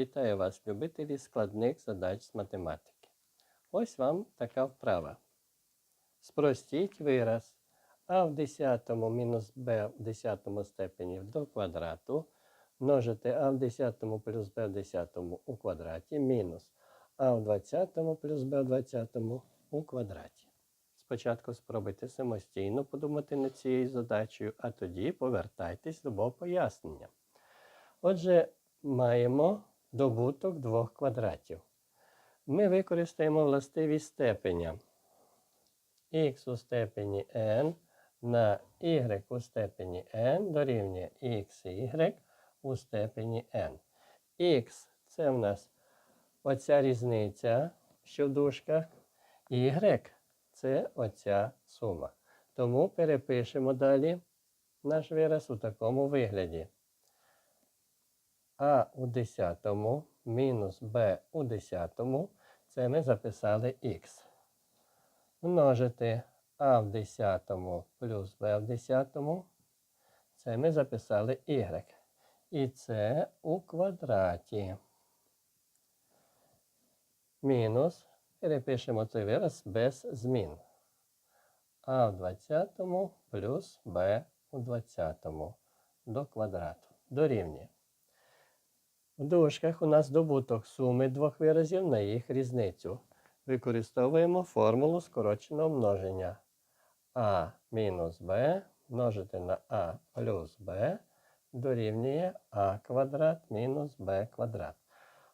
Вітаю вас, любителі складних задач з математики. Ось вам така вправа. Спростіть вираз а в 10 мінус b в 10 степені до квадрату множити а в 10 плюс b в 10 у квадраті мінус а в 20 плюс b в 20 у квадраті. Спочатку спробуйте самостійно подумати над цією задачею, а тоді повертайтесь до пояснення. Отже, маємо добуток двох квадратів. Ми використаємо властивість степеня х у степені n на y у степені n дорівнює xy у степені n. Х це в нас оця різниця, що в дужках, y це оця сума. Тому перепишемо далі наш вираз у такому вигляді. А у 10 мінус b у 10, це ми записали х. Множити а в 10 плюс b в 10, це ми записали y. І це у квадраті. Мінус. Перепишемо цей вираз без змін. А в 20 плюс b у 20 до квадрату. Дорівнює. В дужках у нас добуток суми двох виразів на їх різницю. Використовуємо формулу скороченого множення. А мінус b множити на а плюс b дорівнює а квадрат мінус b квадрат.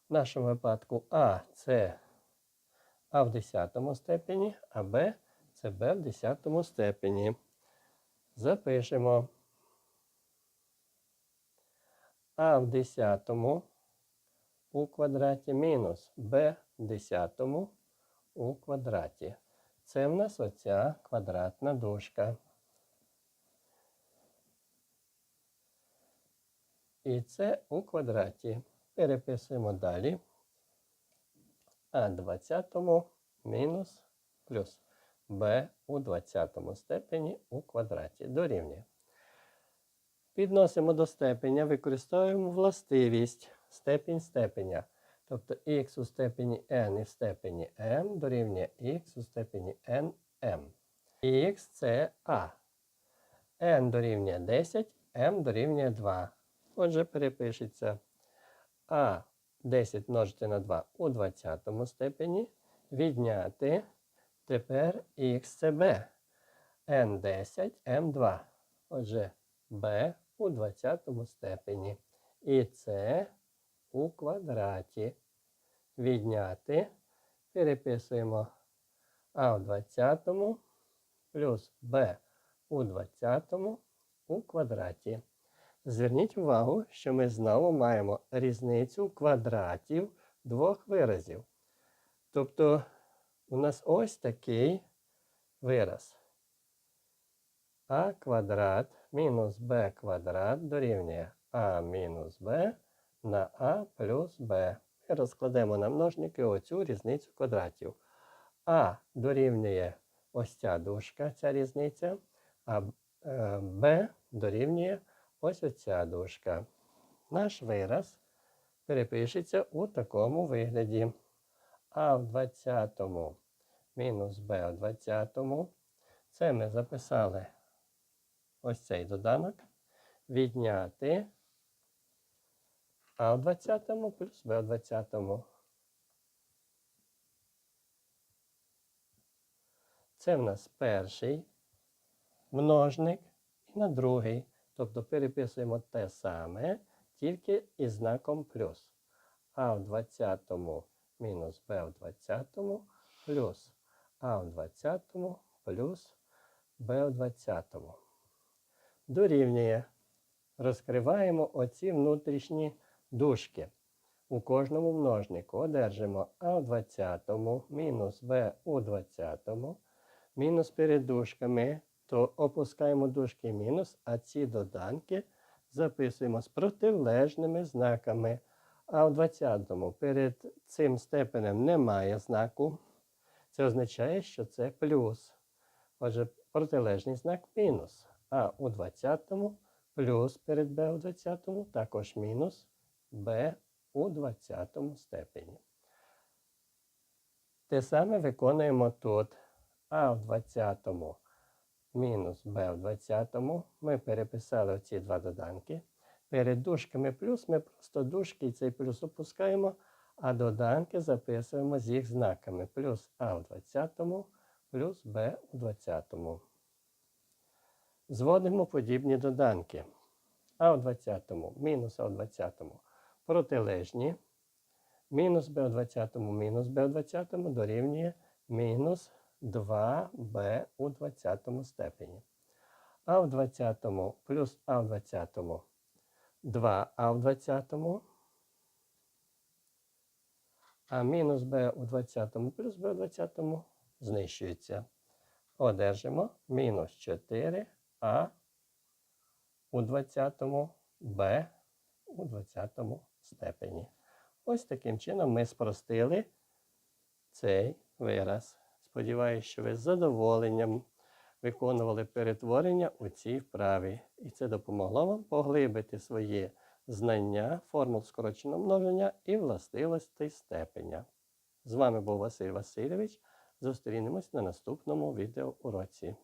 В нашому випадку а це а в 10 степені, а b це b в 10 степені. Запишемо. А в 10 у квадраті мінус b 10 у квадраті. Це в нас оця квадратна дужка. І це у квадраті. Переписуємо далі. А 20 мінус плюс b у 20 степені у квадраті. Дорівнює. Підносимо до степеня, використовуємо властивість степінь степеня. Тобто х у степені n і в степені m дорівнює х у степені nm. х це а. n дорівнює 10, m дорівнює 2. Отже, перепишеться а 10 множити на 2 у 20 степені. Відняти тепер х це b. n10, m2. Отже, b у 20 степені. І це у квадраті. Відняти. Переписуємо а в 20 плюс b у 20 у квадраті. Зверніть увагу, що ми знову маємо різницю квадратів двох виразів. Тобто у нас ось такий вираз. А квадрат мінус b квадрат дорівнює а мінус b на а плюс b. Ми розкладемо на множники оцю різницю квадратів. А дорівнює ось ця дужка, ця різниця, а b дорівнює ось оця дужка. Наш вираз перепишеться у такому вигляді. А в 20 мінус b в 20. Це ми записали ось цей доданок. Відняти а в 20 плюс b в 20. Це в нас перший множник і на другий. Тобто переписуємо те саме, тільки із знаком плюс. А в 20 мінус b в 20 плюс а в 20 плюс b в 20. Дорівнює. Розкриваємо оці внутрішні дужки. У кожному множнику одержимо а в 20 мінус b у 20, мінус перед дужками, то опускаємо дужки мінус, а ці доданки записуємо з протилежними знаками. А в 20 перед цим степенем немає знаку. Це означає, що це плюс. Отже, протилежний знак мінус. А у 20 плюс перед b у 20 також мінус b у 20 степені. Те саме виконуємо тут. А в 20 мінус Б в 20. Ми переписали оці два доданки. Перед дужками плюс ми просто дужки і цей плюс опускаємо, а доданки записуємо з їх знаками. Плюс А в 20, плюс Б у 20. Зводимо подібні доданки. А в 20, мінус А в 20 протилежні. Мінус b у 20, мінус b у 20 дорівнює мінус 2b у 20 степені. А в 20 плюс А в 20 2а в 20, а мінус b у 20 плюс b у 20 знищується. Одержимо мінус 4а у 20, b у 20 степені. Ось таким чином ми спростили цей вираз. Сподіваюся, що ви з задоволенням виконували перетворення у цій вправі. І це допомогло вам поглибити свої знання формул скороченого множення і властивостей степеня. З вами був Василь Васильович. Зустрінемось на наступному відеоуроці.